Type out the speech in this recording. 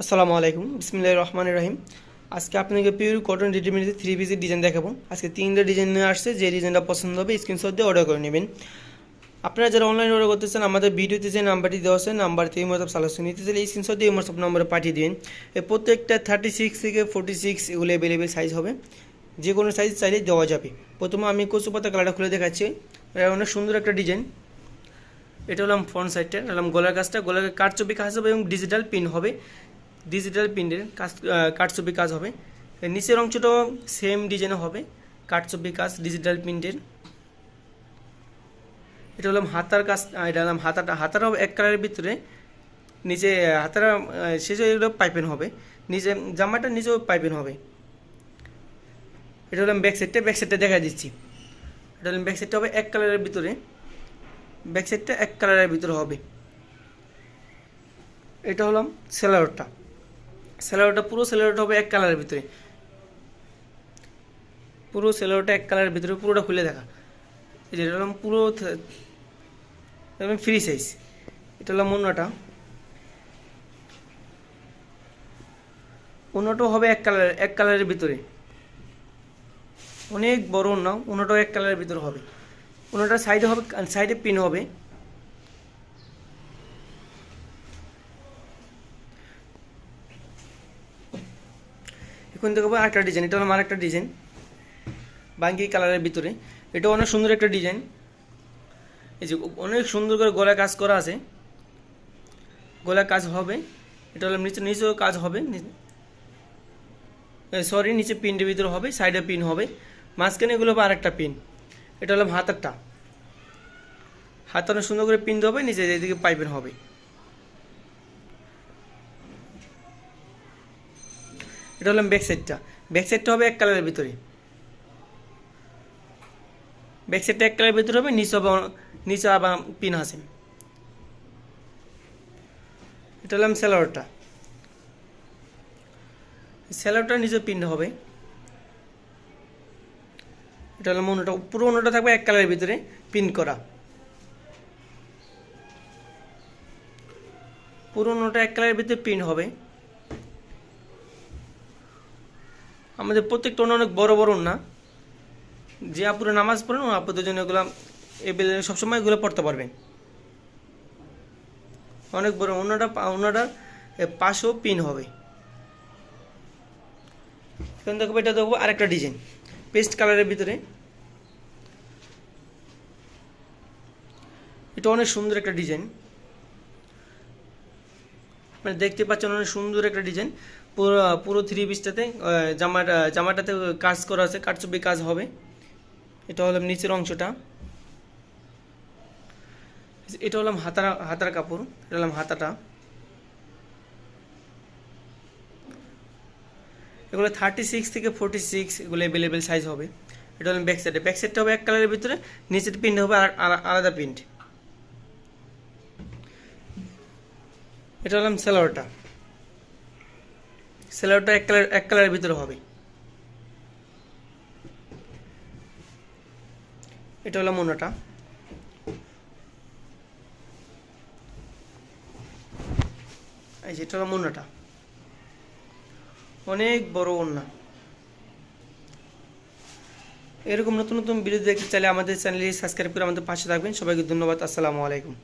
আসসালামু আলাইকুম। বিসমিল্লাহ রহমান রহিম। আজকে আপনাকে পিওর কটন রেডিমেডের থ্রি পিসের ডিজাইন দেখাবো। আজকে তিনটা ডিজাইন নিয়ে আসছে, যে ডিজাইনটা পছন্দ হবে স্ক্রিনশট দিয়ে অর্ডার করে নেবেন। আপনারা যারা অনলাইন অর্ডার করতে চান, আমাদের ভিডিওতে যে নাম্বারটি দেওয়া আছে নাম্বার থেকে মতো সালাসু নিতে চাইলে স্ক্রিনশট দিয়ে হোয়াটসঅ্যাপ নম্বরে পাঠিয়ে দিন এই প্রত্যেকটা থার্টি সিক্স থেকে ফোর্টি সিক্স এগুলো অ্যাভেলেবেল সাইজ হবে। যে কোনো সাইজ চাইলে দেওয়া যাবে। প্রথমে আমি কচু পাতা কালারটা খুলে দেখাচ্ছি। এটা অনেক সুন্দর একটা ডিজাইন এটা হলাম ফ্রন্ট সাইডটা হলাম গলার কাজটা। গলার কাঠচুপি কাজ হবে এবং ডিজিটাল পিন হবে। ডিজিটাল প্রিন্টের কাজ কাঠছবি কাজ হবে। নিচের অংশটাও সেম ডিজাইনে হবে কাঠছবি কাজ ডিজিটাল প্রিন্টের এটা হলাম হাতার কাজ এটা হলাম হাতাটা হাতাটা হবে এক কালারের ভিতরে, নিচে হাতারা শেষে এগুলো পাইপেন হবে, নিচে, জামাটা নিচেও পাইপেন হবে। এটা হলাম ব্যাক সাইডটা ব্যাক সাইডটা দেখা দিচ্ছি। এটা হলাম ব্যাক সাইডটা হবে এক কালারের ভিতরে ব্যাক সাইডটা এক কালারের ভিতরে হবে। এটা হলাম সেলারটা সেলারটা পুরো সেলারটা হবে এক কালারের ভিতরে। পুরো সেলারটা এক কালারের ভিতরে, পুরোটা খুলে দেখা। এই যে এটা পুরো ফ্রি সাইজ এটা হলাম অন্যটা। অন্যটাও হবে এক কালার এক কালারের ভিতরে। অনেক বড় অন্য, অন্যটাও এক কালারের ভিতরে হবে। অন্যটা সাইডে হবে সাইডে পিন হবে। এখন দেখব আরেকটা ডিজাইন এটা হলো আমার একটা ডিজাইন বাঙ্কি কালারের ভিতরে। এটা অনেক সুন্দর একটা ডিজাইন এই যে অনেক সুন্দর করে গলায় কাজ করা আছে। গলায় কাজ হবে। এটা হলো নিচে নিচেও কাজ হবে। সরি নিচে পিনটির ভিতরে হবে সাইডে পিন হবে। মাঝখানে এগুলো হবে আরেকটা পিন এটা হলো হাতারটা। হাত অনেক সুন্দর করে পিন হবে, নিচে এদিকে পাইপেন হবে। এটা হলাম ব্যাক সাইডটা ব্যাক সাইডটা হবে এক কালারের ভিতরে। ব্যাক সাইডটা এক কালারের ভিতরে হবে, নিচে হবে নিচে আবার পিন আছে। এটা হলাম স্যালোয়ারটা। স্যালোয়ারটা নিচে পিন হবে। এটা হলাম অন্যটা পুরো অন্যটা থাকবে এক কালারের ভিতরে পিন করা। পুরো অন্যটা এক কালারের ভিতরে পিন হবে। আমাদের প্রত্যেকটা অনেক বড় বড় না যে আপুরে নামাজ পড়েন ও আপুদের জন্য এগুলো এবেলে সবসময় এগুলো পড়তে পারবেন। অনেক বড় অন্যটা অন্যটা পাশেও পিন হবে। এখন দেখব এটা দেখব আরেকটা ডিজাইন। পেস্ট কালারের ভিতরে। এটা অনেক সুন্দর একটা ডিজাইন। মানে দেখতে পাচ্ছেন অনেক সুন্দর একটা ডিজাইন। পুরো পুরো থ্রি পিসটাতে জামাটা, জামাটাতে কাজ করা আছে কাটচুপি কাজ হবে। এটা হলো নিচের অংশটা। এটা হলাম হাতার হাতার কাপড়, এটা হলাম হাতাটা। এগুলো থার্টি সিক্স থেকে ফোর্টি সিক্স এগুলো অ্যাভেলেবেল সাইজ হবে। এটা হলো ব্যাক সাইডে ব্যাক সাইডটা হবে এক কালারের ভিতরে, নিচের প্রিন্ট হবে আলাদা প্রিন্ট এটা হলাম সেলোয়ারটা। সেলোয়ারটা এক কালার, এক কালারের ভিতরে হবে। এটা হলো মোনাটা। এই যে এটা হলো মোনাটা। অনেক বড় ওন্না এরকম নতুন নতুন ভিডিও দেখতে চাইলে আমাদের চ্যানেলটি সাবস্ক্রাইব করে আমাদের পাশে থাকবেন। সবাইকে ধন্যবাদ। আসসালামু আলাইকুম।